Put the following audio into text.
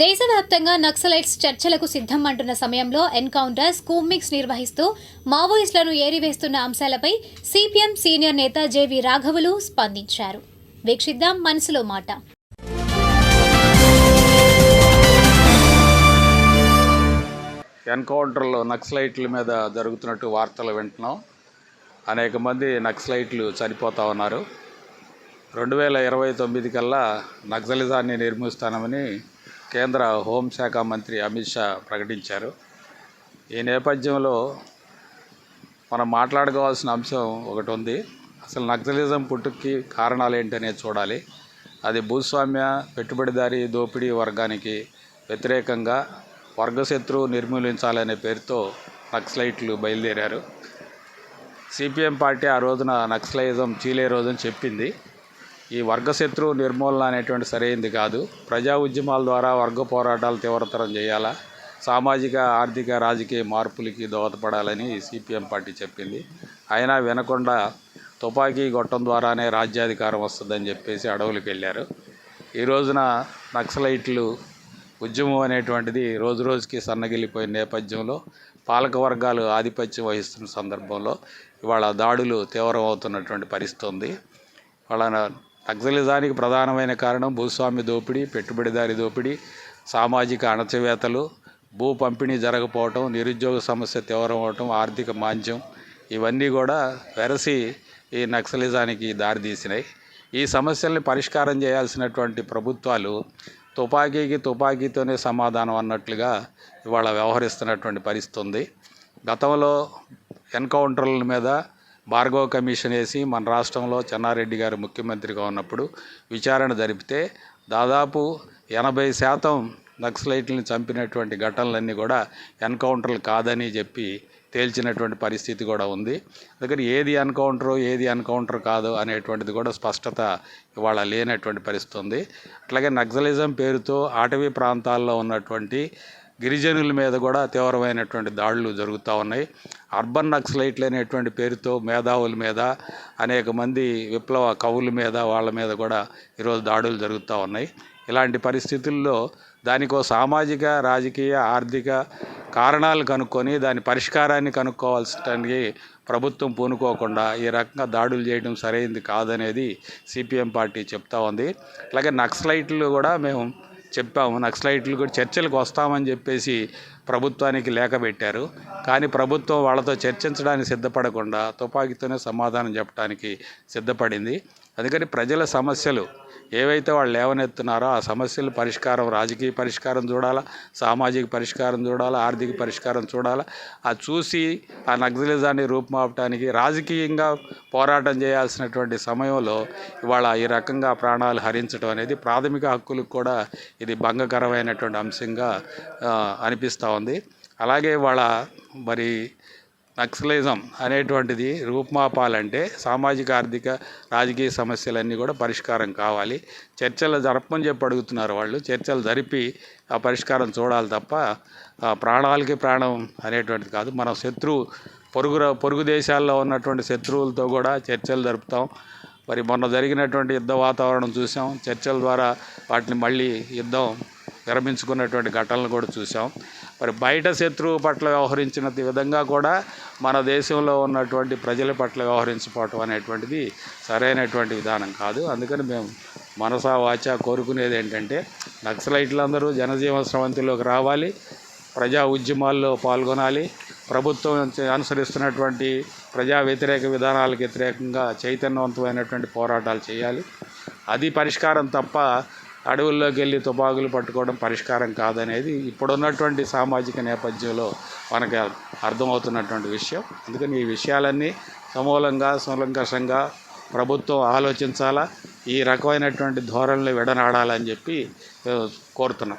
దేశవ్యాప్తంగా నక్సలైట్స్ చర్చలకు సిద్ధం అంటున్న సమయంలో ఎన్కౌంటర్ స్కూమిక్స్ నిర్వహిస్తూ మావోయిస్టులను ఏరివేస్తున్న అంశాలపై సిపిఎం సీనియర్ నేత జేవి రాఘవులు స్పందించారు. వీక్షిద్దాం మనసులో మాట. ఎన్కౌంటర్లో నక్సలైట్ల మీద జరుగుతున్నట్టు వార్తలు వింటున్నాం. అనేక మంది నక్సలైట్లు చనిపోతా ఉన్నారు. రెండు వేల ఇరవై తొమ్మిది కల్లా నక్సలిజాన్ని నిర్మిస్తానమని కేంద్ర హోంశాఖ మంత్రి అమిత్ షా ప్రకటించారు. ఈ నేపథ్యంలో మనం మాట్లాడుకోవాల్సిన అంశం ఒకటి ఉంది. అసలు నక్సలిజం పుట్టుకి కారణాలు ఏంటనేది చూడాలి. అది భూస్వామ్య పెట్టుబడిదారీ దోపిడీ వర్గానికి వ్యతిరేకంగా వర్గశత్రువు నిర్మూలించాలనే పేరుతో నక్సలైట్లు బయలుదేరారు. సిపిఎం పార్టీ ఆ రోజున నక్సలైజం చీలే రోజుని చెప్పింది. ఈ వర్గశత్రువు నిర్మూలన అనేటువంటి సరైంది కాదు. ప్రజా ఉద్యమాల ద్వారా వర్గ పోరాటాలు తీవ్రతరం చేయాలా? సామాజిక ఆర్థిక రాజకీయ మార్పులకి దోహదపడాలని సిపిఎం పార్టీ చెప్పింది. అయినా వినకుండా తుపాకీ గొట్టం ద్వారానే రాజ్యాధికారం వస్తుందని చెప్పేసి అడవులకు వెళ్ళారు. ఈ రోజున నక్సలైట్లు ఉద్యమం అనేటువంటిది రోజు రోజుకి సన్నగిల్లిపోయిన నేపథ్యంలో పాలక వర్గాలు ఆధిపత్యం వహిస్తున్న సందర్భంలో ఇవాళ దాడులు తీవ్రమవుతున్నటువంటి పరిస్థితి ఉంది. వాళ్ళ నక్సలిజానికి ప్రధానమైన కారణం భూస్వామ్య దోపిడీ పెట్టుబడిదారి దోపిడీ సామాజిక అణచివేతలు భూ పంపిణీ జరగకపోవటం నిరుద్యోగ సమస్య తీవ్రం అవటం ఆర్థిక మాంద్యం ఇవన్నీ కూడా వెరసి ఈ నక్సలిజానికి దారితీసినాయి. ఈ సమస్యల్ని పరిష్కారం చేయాల్సినటువంటి ప్రభుత్వాలు తుపాకీకి తుపాకీతోనే సమాధానం అన్నట్లుగా ఇవాళ వ్యవహరిస్తున్నటువంటి పరిస్థితి ఉంది. గతంలో ఎన్కౌంటర్ల మీద భార్గవ కమిషన్ వేసి మన రాష్ట్రంలో చెన్నారెడ్డి గారు ముఖ్యమంత్రిగా ఉన్నప్పుడు విచారణ జరిపితే దాదాపు ఎనభై శాతం నక్సలైట్లను చంపినటువంటి ఘటనలన్నీ కూడా ఎన్కౌంటర్లు కాదని చెప్పి తేల్చినటువంటి పరిస్థితి కూడా ఉంది. అందుకని ఏది ఎన్కౌంటర్ ఏది ఎన్కౌంటర్ కాదు అనేటువంటిది కూడా స్పష్టత ఇవాళ లేనటువంటి పరిస్థితి ఉంది. అట్లాగే నక్సలిజం పేరుతో అటవీ ప్రాంతాల్లో ఉన్నటువంటి గిరిజనుల మీద కూడా తీవ్రమైనటువంటి దాడులు జరుగుతూ ఉన్నాయి. అర్బన్ నక్సలైట్లు అనేటువంటి పేరుతో మేధావుల మీద అనేక మంది విప్లవ కవుల మీద వాళ్ళ మీద కూడా ఈరోజు దాడులు జరుగుతూ ఉన్నాయి. ఇలాంటి పరిస్థితుల్లో దానికో సామాజిక రాజకీయ ఆర్థిక కారణాలు కనుక్కొని దాని పరిష్కారాన్ని కనుక్కోవాల్సినకి ప్రభుత్వం పూనుకోకుండా ఈ రకంగా దాడులు చేయడం సరైంది కాదనేది సిపిఎం పార్టీ చెప్తా ఉంది. అలాగే నక్సలైట్లు కూడా మేము చెప్పాము. నక్సలైట్లు కూడా చర్చలకు వస్తామని చెప్పేసి ప్రభుత్వానికి లేఖ పెట్టారు. కానీ ప్రభుత్వం వాళ్ళతో చర్చించడానికి సిద్ధపడకుండా తుపాకీతోనే సమాధానం చెప్పడానికి సిద్ధపడింది. అందుకని ప్రజల సమస్యలు ఏవైతే వాళ్ళు లేవనెత్తున్నారో ఆ సమస్యల పరిష్కారం రాజకీయ పరిష్కారం చూడాలా సామాజిక పరిష్కారం చూడాలా ఆర్థిక పరిష్కారం చూడాలా ఆ చూసి ఆ నక్సలిజాన్ని రూపుమాపటానికి రాజకీయంగా పోరాటం చేయాల్సినటువంటి సమయంలో ఇవాళ ఈ రకంగా ప్రాణాలు హరించడం అనేది ప్రాథమిక హక్కులకు కూడా ఇది భంగకరమైనటువంటి అంశంగా అనిపిస్తూ ఉంది. అలాగే వాళ్ళ మరి నక్సలిజం అనేటువంటిది రూపుమాపాలంటే సామాజిక ఆర్థిక రాజకీయ సమస్యలన్నీ కూడా పరిష్కారం కావాలి. చర్చలు జరపమని చెప్పి అడుగుతున్నారు వాళ్ళు. చర్చలు జరిపి ఆ పరిష్కారం చూడాలి తప్ప ఆ ప్రాణాలకి ప్రాణం అనేటువంటిది కాదు. మనం శత్రువు పొరుగు పొరుగు దేశాల్లో ఉన్నటువంటి శత్రువులతో కూడా చర్చలు జరుపుతాం. మరి మొన్న జరిగినటువంటి యుద్ధ వాతావరణం చూసాం. చర్చల ద్వారా వాటిని మళ్ళీ యుద్ధం విరమించుకున్నటువంటి ఘటనలు కూడా చూసాం. మరి బయట శత్రువు పట్ల వ్యవహరించిన విధంగా కూడా మన దేశంలో ఉన్నటువంటి ప్రజల పట్ల వ్యవహరించుకోవటం అనేటువంటిది సరైనటువంటి విధానం కాదు. అందుకని మేము మనసా వాచా కోరుకునేది ఏంటంటే నక్సలైట్లందరూ జనజీవన స్రవంతిలోకి రావాలి ప్రజా ఉద్యమాల్లో పాల్గొనాలి ప్రభుత్వం అనుసరిస్తున్నటువంటి ప్రజా వ్యతిరేక విధానాలకు వ్యతిరేకంగా చైతన్యవంతమైనటువంటి పోరాటాలు చేయాలి. అది పరిష్కారం తప్ప అడవుల్లోకి వెళ్ళి తుపాకులు పట్టుకోవడం పరిష్కారం కాదనేది ఇప్పుడున్నటువంటి సామాజిక నేపథ్యంలో మనకు అర్థమవుతున్నటువంటి విషయం. అందుకని ఈ విషయాలన్నీ సమూలంగా సులంకషంగా ప్రభుత్వం ఆలోచించాలా ఈ రకమైనటువంటి ధోరణులు విడనాడాలని చెప్పి కోరుతున్నాం.